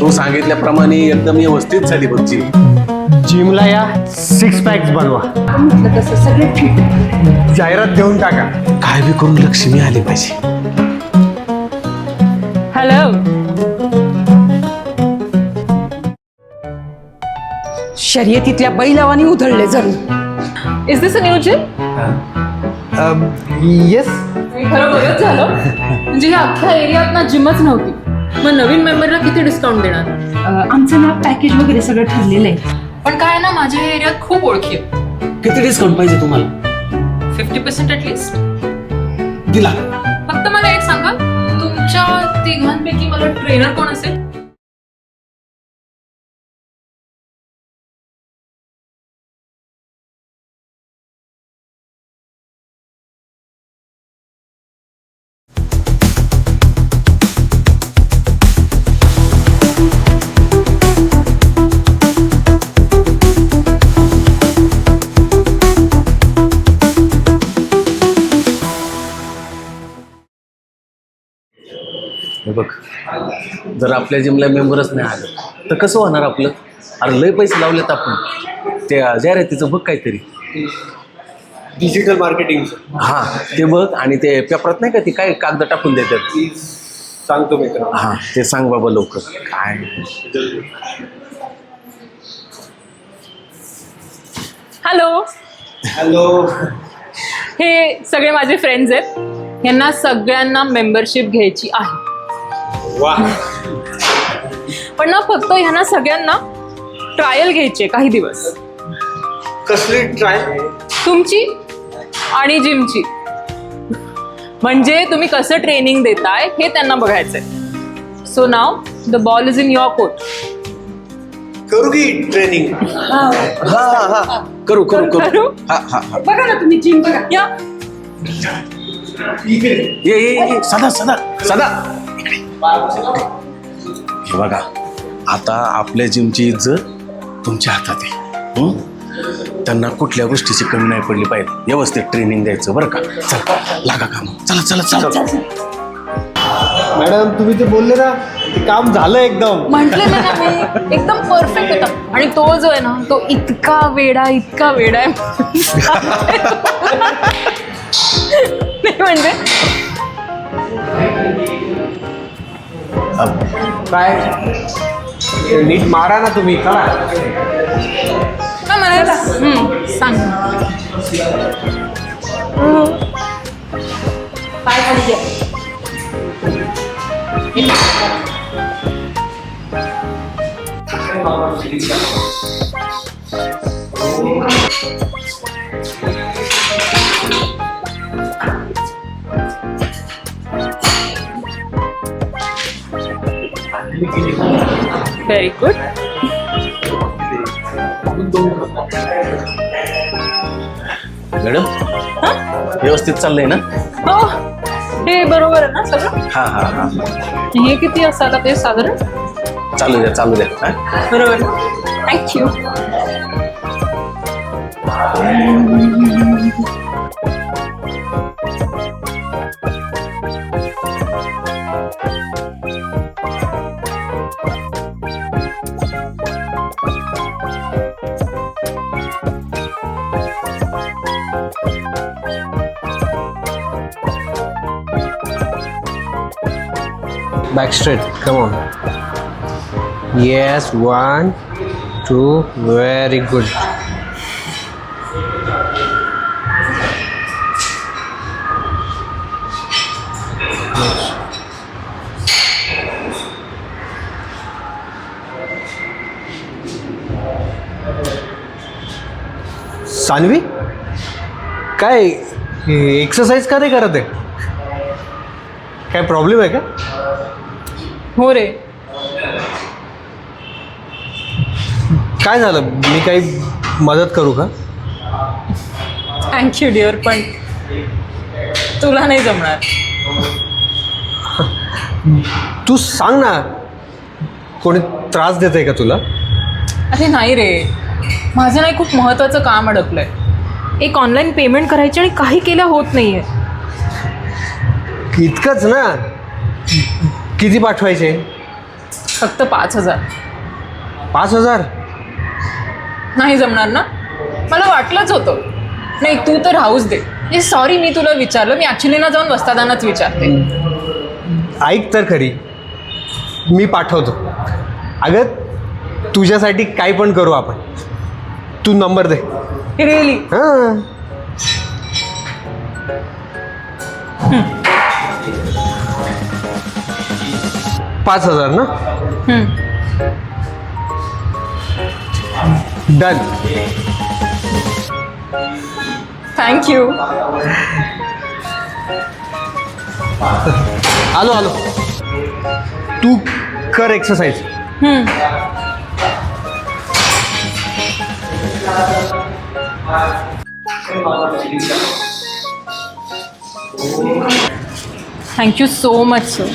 तू सांगितल्याप्रमाणे एकदम व्यवस्थित झाली बघ जिम जिमला या सिक्स पॅक्स बनवा. म्हटलं तसं सगळे ठीक जाहिरात देऊन टाका. काय बी करून लक्ष्मी आली पाहिजे. हॅलो शर्यतीतल्या बैलावानी उधळले जणू. Is this a new gym yes खरं बरंच झालं? म्हणजे ह्या अख्ख्या एरियात ना जिमच नव्हती. मग नवीन मेंबरला किती डिस्काउंट देणार? अं, आमचं ना पॅकेज वगैरे सगळं ठरलेलं आहे. पण काय ना माझ्या एरियात खूप ओळखी किती डिस्काउंट पाहिजे तुम्हाला? फिफ्टी पर्सेंट ऍटलिस्ट दिला. फक्त मला एक सांगा तुमच्या तिघांपैकी मला ट्रेनर कोण असेल? जर आपल्या जिमला मेंबरच नाही आलं तर कसं होणार आपलं? अरे लय पैसे लावलेत आपण. त्या जाहिरातीचं बघ काहीतरी. डिजिटल मार्केटिंग हा ते बघ आणि ते पेपरात नाही का ते काय कागद टाकून देतात? सांगतो मित्र हा ते सांग बाबा लवकर. काय? हॅलो हॅलो हे सगळे माझे फ्रेंड्स आहेत. यांना सगळ्यांना मेंबरशिप घ्यायची आहे. वा. पण ना फक्त ह्यांना सगळ्यांना ट्रायल घ्यायची काही दिवस. कसली ट्राय तुमची आणि जिमची. म्हणजे तुम्ही कसं ट्रेनिंग देताय हे त्यांना बघायचंय. So now the ball is in your court करू की ट्रेनिंग हा. हा करू करू करू? करू? हा हा हा. बघा ना तुम्ही जिम बघा. या. ये ये ये. सदा सदा. सदा. हे बघा आता आपल्या जिमची इज्जत तुमच्या हातात आहे. हं? त्यांना कुठल्या गोष्टीची कमी नाही पडली पाहिजे. व्यवस्थित ट्रेनिंग द्यायचं बरं का? चला लागा काम. चला चला चला. मॅडम तुम्ही ते बोलले ना ते काम झालं एकदम. म्हटले ना मी एकदम परफेक्ट होता. आणि तो जो आहे ना तो इतका वेडा इतका वेडा आहे. नाही म्हणजे काय? नीट मारा ना तुम्ही का? काय सांग. पाय खाली घ्या. व्हेरी गुड मॅडम व्यवस्थित चाललंय ना? हो. हे बरोबर आहे ना सगळं? हा हा हा. हे किती असायला ते साधारण? चालू द्या चालू द्या. हा? बरोबर. Thank you back straight come on yes one two very good Saanvi काय एक्सरसाइज का नाही करत आहे काय प्रॉब्लेम आहे का हो रे. काय झालं? मी काही मदत करू का? थँक्यू डिअर पण तुला नाही जमणार. तू सांग ना कोणी त्रास देत आहे का तुला? अरे नाही रे. माझं नाही खूप महत्वाचं काम अडकलंय. एक ऑनलाईन पेमेंट करायची आणि काही केल्या होत नाहीये. इतकंच ना. किती पाठवायचे? फक्त पाच हजार. पाच हजार? नाही जमणार ना? मला वाटलंच होतं. नाही तू तर राहूच दे. हे सॉरी मी तुला विचारलं. मी ॲक्च्युली ना जाऊन वस्तादानाच विचारते. ऐक तर खरी. मी पाठवतो. अगं तुझ्यासाठी काय पण करू आपण. तू नंबर दे. रिअली हां. पाच हजार ना? डन थँक्यू आलो आलो. तू कर exercise thank you so much sir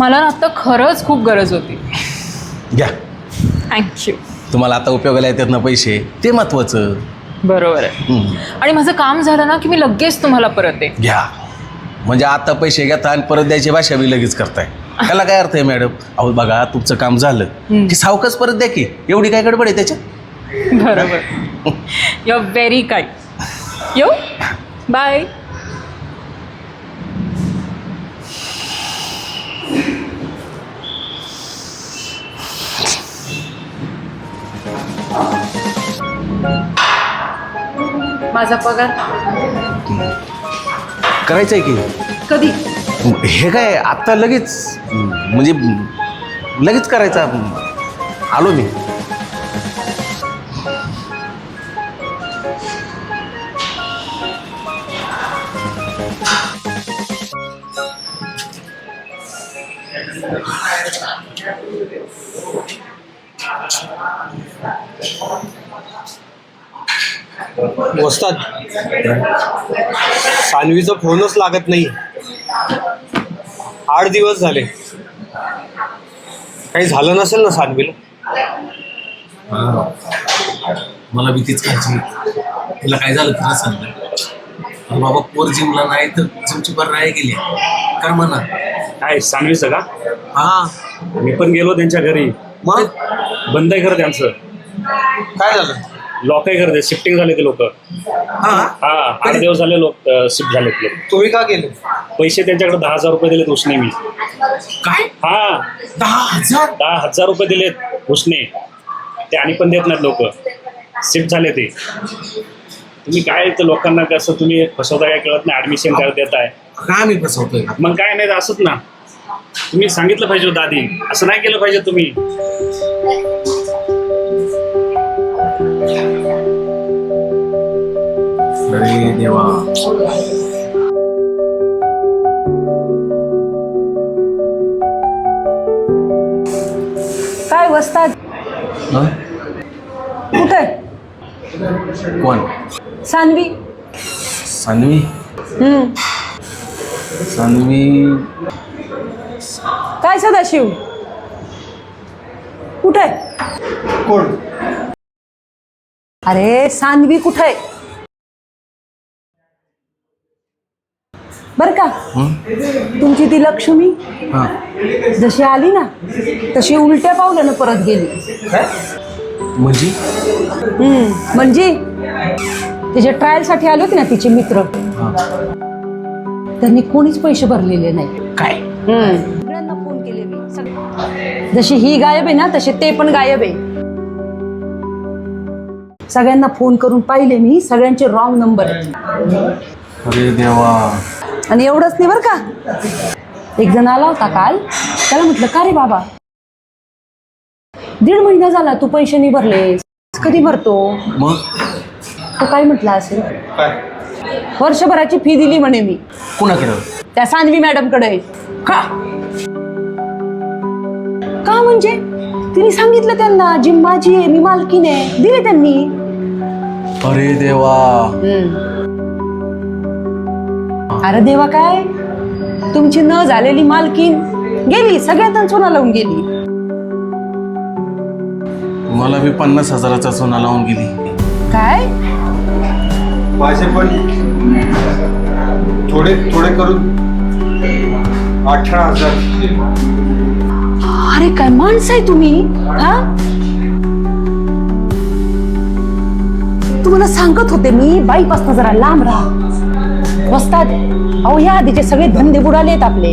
मला ना आता खरंच खूप गरज होती. घ्या. थँक्यू तुम्हाला आता उपयोगाला येतात ना पैसे. ते महत्वाचं. बरोबर आहे. आणि माझं काम झालं ना की मी लगेच तुम्हाला परत आहे घ्या. म्हणजे आता पैसे घेता आणि परत द्यायची भाषा बी लगेच करताय. त्याला काय अर्थ आहे मॅडम? अहो बघा तुमचं काम झालं. की सावकाच परत द्या की. एवढी काय गडबड आहे त्याच्यात? बरोबर. यू आर व्हेरी काईंड यो बाय माझा पगार? करायचं आहे की? कधी? हे काय आत्ता लगेच? म्हणजे लगेच करायचा? आलो मी. वस्ताद सानवीचा फोनच लागत नाही. आठ दिवस झाले. काही झालं नसेल ना सानवीला? मला भीतीच काळजी तिला काय झालं खरं सांग अरे बाबा पोर जिमला नाही तर जिमची बरं नाही गेली. कर म्हणा. काय सांगलीचं का? हा. मी पण गेलो त्यांच्या घरी. मग? बंद आहे खरं त्यांचं. काय झालं? लॉक आहे खरं ते शिफ्टिंग झाले ते लोक. हा? हा आठ दिवस झाले लोक शिफ्ट झाले लोक तुम्ही का गेले? पैसे त्यांच्याकडे दहा हजार रुपये दिलेत उसने मी. काय? हा. दहा हजार? दहा हजार रुपये दिलेत उसने. ते आणि पण देत नाहीत लोक. शिफ्ट झाले ते. तुम्ही काय तर लोकांना कसं तुम्ही फसवता काय कळत नाही? ऍडमिशन करत देताय? काय मी फसवतोय? का मग काय नाही असंच ना. तुम्ही सांगितलं पाहिजे होतं आधी. असं नाही केलं पाहिजे तुम्ही. देवा काय वस्ताद कुठे? कोण? सानवी. सानवी? हम्म. सानवी? काय सदाशिव? कुठे? कोण? अरे सानवी कुठे बर का? तुमची ती लक्ष्मी? हा. जशी आली ना तशी उलट्या पावल्यानं परत गेली. म्हणजे? हम्म, म्हणजे? तिच्या ट्रायलसाठी आले होते ना तिचे मित्र. हा. त्यांनी कोणीच पैसे भरलेले नाही. काय? सगळ्यांना फोन केले मी जशी ही गायब आहे ना तसे ते पण गायब आहे. सगळ्यांना फोन करून पाहिले मी सगळ्यांचे रॉंग नंबर आहेत अरे देवा. आणि एवढंच नाही बरं का? एक जण आला होता काल. त्याला म्हटलं का रे बाबा? दीड महिना झाला तू पैसे नाही भरले कधी भरतो? मग? तो काय म्हटला असेल? वर्षभराची फी दिली म्हणे मी. कुणा केलं त्या सानवी मॅडमकडे का? का म्हणजे? तिने सांगितलं त्यांना जिम माझी आहे मी मालकीन आहे. दिले त्यांनी. अरे देवा. अरे देवा काय? तुमची न झालेली मालकीन गेली सगळ्यात सोना लावून गेली. मला बी पन्नास हजाराचा सोना लावून गेली. काय? माझे पण थोडे थोडे करून अठरा हजार. अरे काय माणसं आहे तुम्ही हा? तुम्हाला सांगत होते मी बाईपासून जरा लांब राहा. वस्तात अहो या आधीचे सगळे धंदे बुडालेत आपले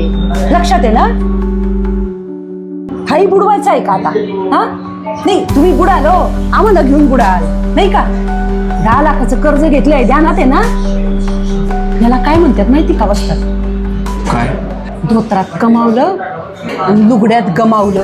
लक्षात आहे ना? हाही बुडवायचा आहे का आता? हा? नाही तुम्ही बुडाल हो आम्हाला घेऊन बुडाल नाही का? दहा लाखाचं कर्ज घेतलंय ध्यानात आहे ना याला काय म्हणतात माहिती का वस्तात काय? धोत्रात कमावलं आणि लुगड्यात गमावलं.